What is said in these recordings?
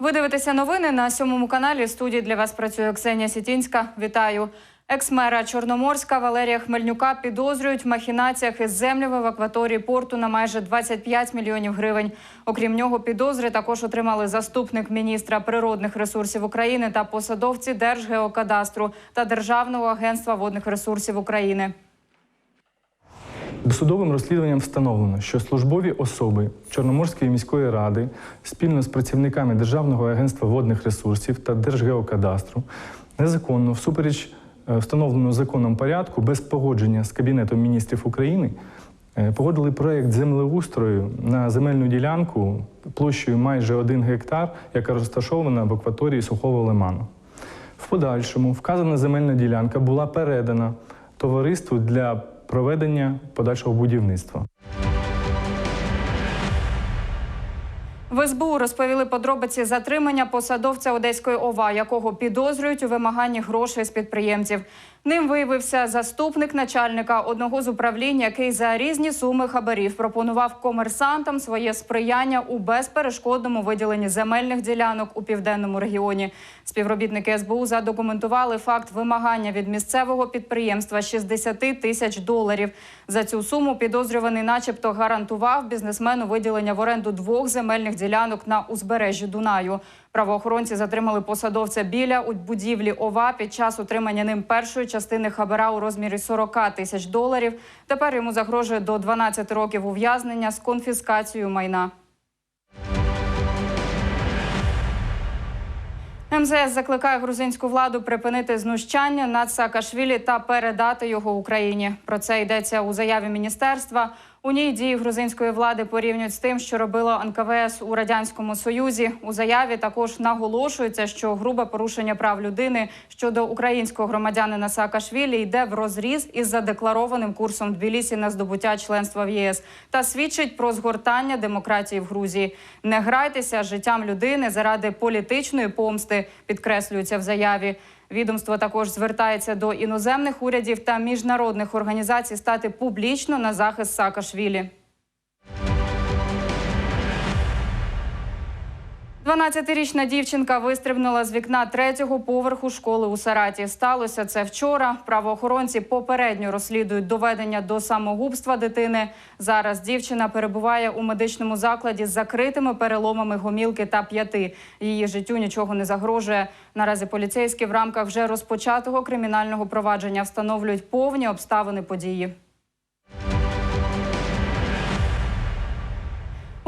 Ви дивитеся новини на сьомому каналі. Студії для вас працює Ксенія Сітінська. Вітаю. Екс-мера Чорноморська Валерія Хмельнюка підозрюють в махінаціях із землями в акваторії порту на майже 25 мільйонів гривень. Окрім нього, підозри також отримали заступник міністра природних ресурсів України та посадовці Держгеокадастру та Державного агентства водних ресурсів України. Досудовим розслідуванням встановлено, що службові особи Чорноморської міської ради спільно з працівниками Державного агентства водних ресурсів та Держгеокадастру незаконно, всупереч е, встановленого законом порядку, без погодження з Кабінетом міністрів України, е, погодили проект землеустрою на земельну ділянку площею майже 1 гектар, яка розташована в акваторії Сухого лиману. В подальшому вказана земельна ділянка була передана товариству для проведення подальшого будівництва. В СБУ розповіли подробиці затримання посадовця Одеської ОВА, якого підозрюють у вимаганні грошей з підприємців. Ним виявився заступник начальника одного з управлінь, який за різні суми хабарів пропонував комерсантам своє сприяння у безперешкодному виділенні земельних ділянок у південному регіоні. Співробітники СБУ задокументували факт вимагання від місцевого підприємства 60 тисяч доларів. За цю суму підозрюваний, начебто, гарантував бізнесмену виділення в оренду двох земельних ділянок на узбережжі Дунаю. Правоохоронці затримали посадовця біля у будівлі ОВА під час отримання ним першої частини хабара у розмірі 40 тисяч доларів. Тепер йому загрожує до 12 років ув'язнення з конфіскацією майна. МЗС закликає грузинську владу припинити знущання над Саакашвілі та передати його Україні. Про це йдеться у заяві міністерства. У ній дії грузинської влади порівнюють з тим, що робило НКВС у радянському союзі. У заяві також наголошується, що грубе порушення прав людини щодо українського громадянина Саакашвілі йде в розріз із задекларованим курсом Тбілісі на здобуття членства в ЄС та свідчить про згортання демократії в Грузії. Не грайтеся життям людини заради політичної помсти, підкреслюється в заяві. Відомство також звертається до іноземних урядів та міжнародних організацій стати публічно на захист Саакашвілі. 12-річна дівчинка вистрибнула з вікна третього поверху школи у Сараті. Сталося це вчора. Правоохоронці попередньо розслідують доведення до самогубства дитини. Зараз дівчина перебуває у медичному закладі з закритими переломами гомілки та п'яти. Її життю нічого не загрожує. Наразі поліцейські в рамках вже розпочатого кримінального провадження встановлюють повні обставини події.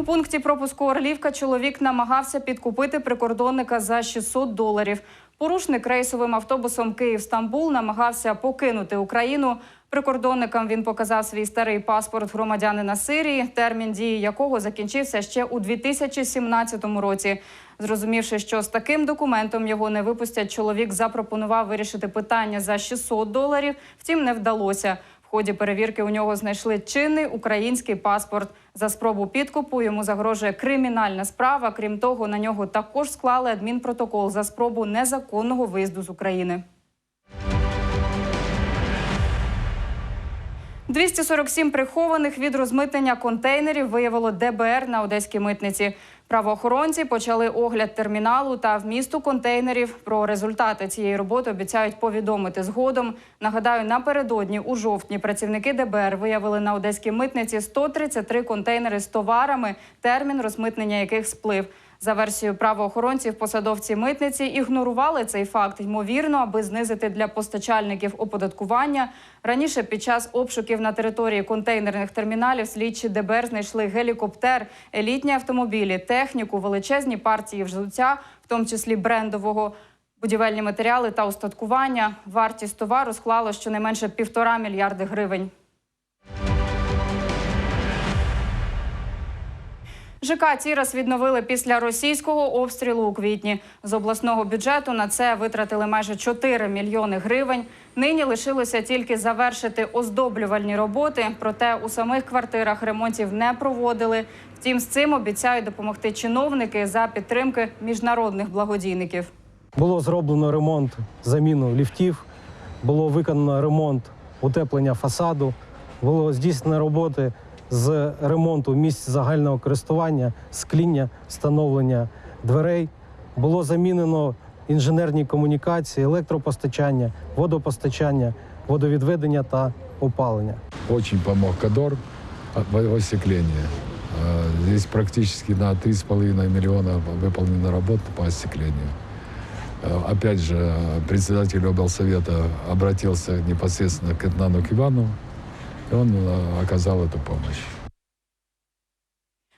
У пункті пропуску Орлівка чоловік намагався підкупити прикордонника за 600 доларів. Порушник рейсовим автобусом Київ-Стамбул намагався покинути Україну. Прикордонникам він показав свій старий паспорт громадянина Сирії, термін дії якого закінчився ще у 2017 році. Зрозумівши, що з таким документом його не випустять, чоловік запропонував вирішити питання за 600 доларів. Втім, не вдалося. Ході перевірки у нього знайшли чинний український паспорт. За спробу підкупу йому загрожує кримінальна справа. Крім того, на нього також склали адмінпротокол за спробу незаконного виїзду з України. 247 прихованих від розмитнення контейнерів виявило ДБР на одеській митниці. Правоохоронці почали огляд терміналу та вмісту контейнерів. Про результати цієї роботи обіцяють повідомити згодом. Нагадаю, напередодні у жовтні працівники ДБР виявили на одеській митниці 133 контейнери з товарами, термін розмитнення яких сплив. За версією правоохоронців, посадовці митниці ігнорували цей факт, ймовірно, аби знизити для постачальників оподаткування. Раніше під час обшуків на території контейнерних терміналів слідчі ДБР знайшли гелікоптер, елітні автомобілі, техніку, величезні партії взуття, в тому числі брендового. Будівельні матеріали та устаткування. Вартість товару склало щонайменше півтора мільярди гривень. ЖК Тірас відновили після російського обстрілу у квітні. З обласного бюджету на це витратили майже 4 мільйони гривень. Нині лишилося тільки завершити оздоблювальні роботи, проте у самих квартирах ремонтів не проводили. Втім, з цим обіцяють допомогти чиновники за підтримки міжнародних благодійників. Було зроблено ремонт, заміну ліфтів, було виконано ремонт утеплення фасаду, було здійснено роботи з ремонту місць загального користування, скління, встановлення дверей. Було замінено інженерні комунікації, електропостачання, водопостачання, водовідведення та опалення. Очень помог Кадор в в остеклении. Э, Здесь практически на 3,5 миллиона выполнена работа по остеклению. Э, Опять же, э, председатель облсовета обратился непосредственно к Этнану Кивану, он э, оказал эту помощь.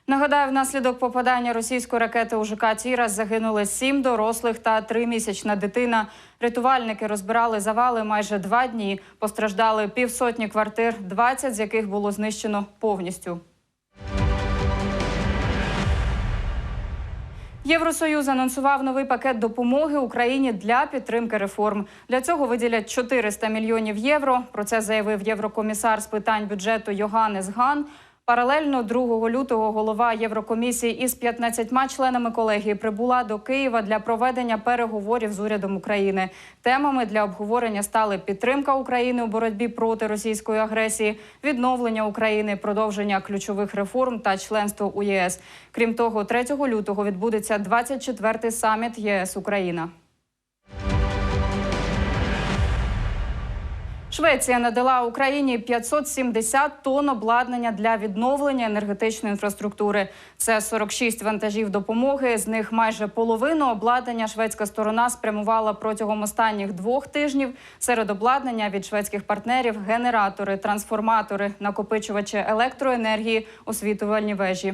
Нагадаю, внаслідок попадання російської ракети у ЖК Тіра загинули сім дорослих та тримісячна дитина. Рятувальники розбирали завали майже два дні. Постраждали півсотні квартир, 20 з яких було знищено повністю. Євросоюз анонсував новий пакет допомоги Україні для підтримки реформ. Для цього виділять 400 мільйонів євро. Про це заявив єврокомісар з питань бюджету Йоганнес Ган. Паралельно 2 лютого голова Єврокомісії із 15 членами колегії прибула до Києва для проведення переговорів з урядом України. Темами для обговорення стали підтримка України у боротьбі проти російської агресії, відновлення України, продовження ключових реформ та членство у ЄС. Крім того, 3 лютого відбудеться 24-й саміт ЄС Україна. Швеція надала Україні 570 тонн обладнання для відновлення енергетичної інфраструктури. Це 46 вантажів допомоги. З них майже половину обладнання шведська сторона спрямувала протягом останніх двох тижнів. Серед обладнання від шведських партнерів генератори, трансформатори, накопичувачі електроенергії, освітлювальні вежі.